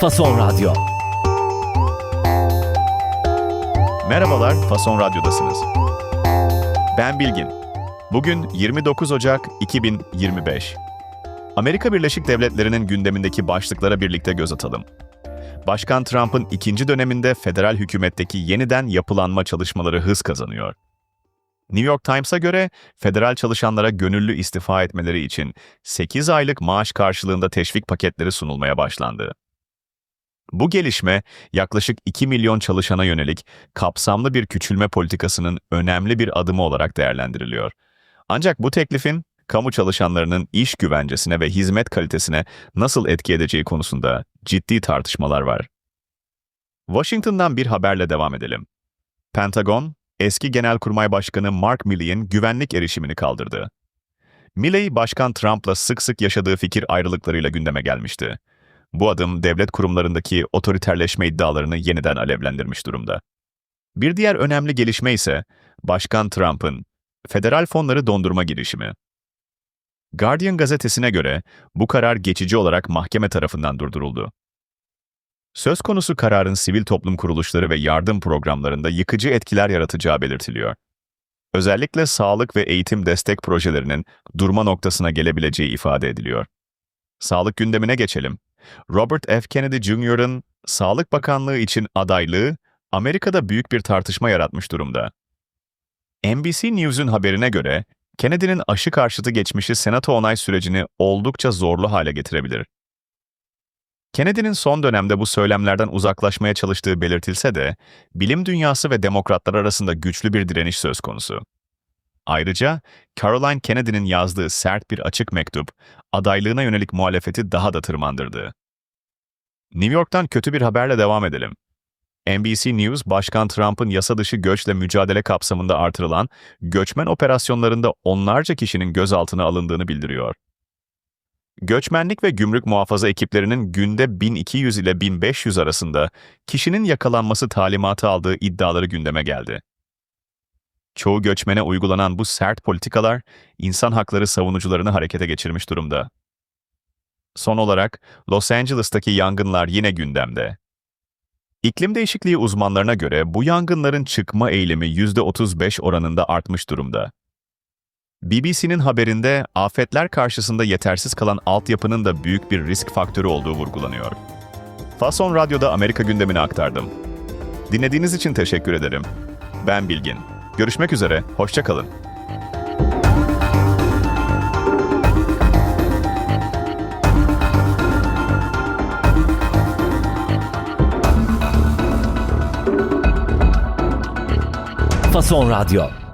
Fason Radyo. Merhabalar, Fason Radyo'dasınız. Ben Bilgin. Bugün 29 Ocak 2025. Amerika Birleşik Devletleri'nin gündemindeki başlıklara birlikte göz atalım. Başkan Trump'ın ikinci döneminde federal hükümetteki yeniden yapılanma çalışmaları hız kazanıyor. New York Times'a göre federal çalışanlara gönüllü istifa etmeleri için 8 aylık maaş karşılığında teşvik paketleri sunulmaya başlandı. Bu gelişme yaklaşık 2 milyon çalışana yönelik kapsamlı bir küçülme politikasının önemli bir adımı olarak değerlendiriliyor. Ancak bu teklifin kamu çalışanlarının iş güvencesine ve hizmet kalitesine nasıl etki edeceği konusunda ciddi tartışmalar var. Washington'dan bir haberle devam edelim. Pentagon, eski Genelkurmay Başkanı Mark Milley'in güvenlik erişimini kaldırdı. Milley, Başkan Trump'la sık sık yaşadığı fikir ayrılıklarıyla gündeme gelmişti. Bu adım devlet kurumlarındaki otoriterleşme iddialarını yeniden alevlendirmiş durumda. Bir diğer önemli gelişme ise Başkan Trump'ın federal fonları dondurma girişimi. Guardian gazetesine göre bu karar geçici olarak mahkeme tarafından durduruldu. Söz konusu kararın sivil toplum kuruluşları ve yardım programlarında yıkıcı etkiler yaratacağı belirtiliyor. Özellikle sağlık ve eğitim destek projelerinin durma noktasına gelebileceği ifade ediliyor. Sağlık gündemine geçelim. Robert F. Kennedy Jr.'ın Sağlık Bakanlığı için adaylığı Amerika'da büyük bir tartışma yaratmış durumda. NBC News'un haberine göre Kennedy'nin aşı karşıtı geçmişi senato onay sürecini oldukça zorlu hale getirebilir. Kennedy'nin son dönemde bu söylemlerden uzaklaşmaya çalıştığı belirtilse de, bilim dünyası ve demokratlar arasında güçlü bir direniş söz konusu. Ayrıca Caroline Kennedy'nin yazdığı sert bir açık mektup, adaylığına yönelik muhalefeti daha da tırmandırdı. New York'tan kötü bir haberle devam edelim. NBC News, Başkan Trump'ın yasa dışı göçle mücadele kapsamında artırılan göçmen operasyonlarında onlarca kişinin gözaltına alındığını bildiriyor. Göçmenlik ve gümrük muhafaza ekiplerinin günde 1200 ile 1500 arasında kişinin yakalanması talimatı aldığı iddiaları gündeme geldi. Çoğu göçmene uygulanan bu sert politikalar, insan hakları savunucularını harekete geçirmiş durumda. Son olarak, Los Angeles'taki yangınlar yine gündemde. İklim değişikliği uzmanlarına göre bu yangınların çıkma eğilimi %35 oranında artmış durumda. BBC'nin haberinde afetler karşısında yetersiz kalan altyapının da büyük bir risk faktörü olduğu vurgulanıyor. Fason Radyo'da Amerika gündemini aktardım. Dinlediğiniz için teşekkür ederim. Ben Bilgin. Görüşmek üzere, hoşça kalın. Fason Radyo.